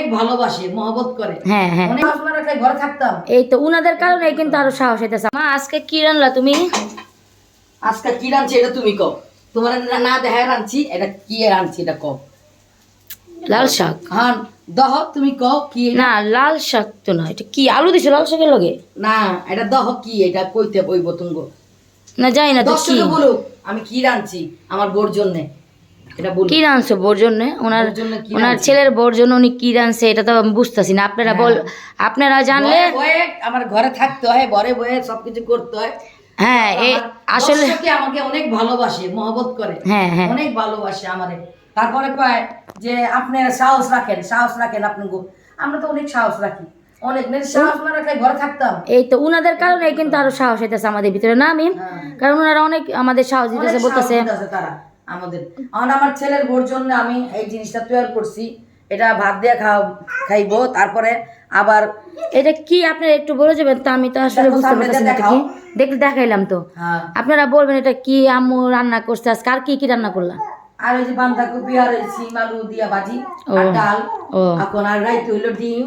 অনেক ভালোবাসে মহব্বত করে। হ্যাঁ হ্যাঁ। অনেক ঘরে থাকতাম। এই তো উনাদের কারণে কিন্তু আরও সাহস হইতেছে। মা আজকে কি তুমি? আজকে কি এটা তুমি কও। তোমার না দেখা এটা কি এটা কও। লাল শাক। হ্যাঁ দহ তুমি কও কি না লাল শাক তো না এটা কি? আলু দিছো লাল শাকের লগে? না এটা দহ কি এটা কইতে বইব তুমি না জানি না তো কি? বলুক আমি কি রাঁধছি আমার বোর জন্য। কি বোর জন্য? ওনার ওনার ছেলের বোর জন্য উনি কি এটা তো আমি বুঝতেছি না। আপনারা বল আপনারা জানলে আমার ঘরে থাকতে হয় বরে বয়ে সবকিছু করতে হয়। হ্যাঁ আসলে আমাকে অনেক ভালোবাসে মহব্বত করে। হ্যাঁ হ্যাঁ। অনেক ভালোবাসে আমারে। তারপরে কয় যে সাহস রাখেন সাহস রাখেন আপনি আমরা তো অনেক সাহস রাখি। অনেক মানে সাহস না রাখলে ঘরে থাকতাম। এই তো উনাদের কারণে কিন্তু আরও সাহস হইতেছে আমাদের ভিতরে না আমি হ্যাঁ। কারণ ওনারা অনেক আমাদের সাহস দিতেছে বলতেছে তারা। আমাদের। আমার আমার ছেলের বোর জন্য আমি এই জিনিসটা তৈরি করছি। এটা ভাত দিয়ে খাও খাইবো তারপরে আবার এটা কি আপনারা একটু বলে যাবেন? তো আমি তো আসলে বুঝতে পারছি না কি। দেখলে দেখাইলাম তো। হ্যাঁ। আপনারা বলবেন এটা কি আম্মু রান্না করছে? আজকে আর কি কি রান্না করলাম আর ওই যে বাঁধাকপি আর সিম আলু দিয়া ভাজি আর ডাল এখন আর রাইতে হইল ডিম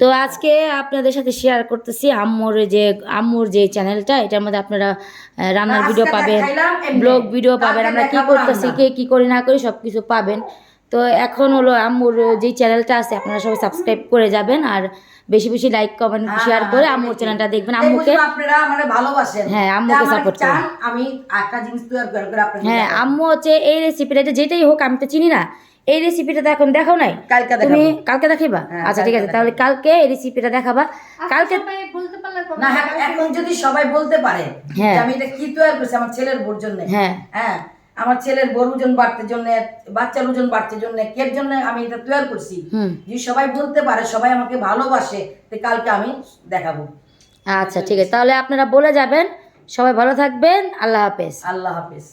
তো আজকে আপনাদের সাথে শেয়ার করতেছি আম্মুর যে আম্মুর যে চ্যানেলটা এটার মধ্যে আপনারা রান্নার ভিডিও পাবেন ব্লগ ভিডিও পাবেন আমরা কি করতেছি কে কি করি না করি সবকিছু পাবেন। তো এখন হলো আম্মুর যে চ্যানেলটা আছে আপনারা সবাই সাবস্ক্রাইব করে যাবেন আর বেশি বেশি লাইক কমেন্ট শেয়ার করে আম্মুর চ্যানেলটা দেখবেন। আম্মুকে আপনারা মানে ভালোবাসেন। হ্যাঁ, আম্মুকে সাপোর্ট করেন। আমি একটা জিনিস তৈরি করে করে আপনাকে হ্যাঁ আম্মু হচ্ছে এই রেসিপিটা যেটাই হোক আমি তো চিনি না। এই রেসিপিটা তো এখন দেখাও নাই। কালকে তুমি কালকে দেখাইবা? হ্যাঁ, আচ্ছা ঠিক আছে তাহলে কালকে এই রেসিপিটা দেখাবা। কালকে না হ্যাঁ, এখন যদি সবাই বলতে পারে হ্যাঁ। যে আমি এটা কি তৈরি করছি আমার ছেলের বোর জন্য হ্যাঁ। হ্যাঁ আমার ছেলের বোর ওজন বাড়তে জন্য বাচ্চার ওজন বাড়তে জন্য কের জন্য আমি এটা তৈরি করছি। হুম। যদি সবাই বলতে পারে সবাই আমাকে ভালোবাসে তো কালকে আমি দেখাবো। আচ্ছা ঠিক আছে। তাহলে আপনারা বলে যাবেন। সবাই ভালো থাকবেন। আল্লাহ হাফেজ। আল্লাহ হাফেজ।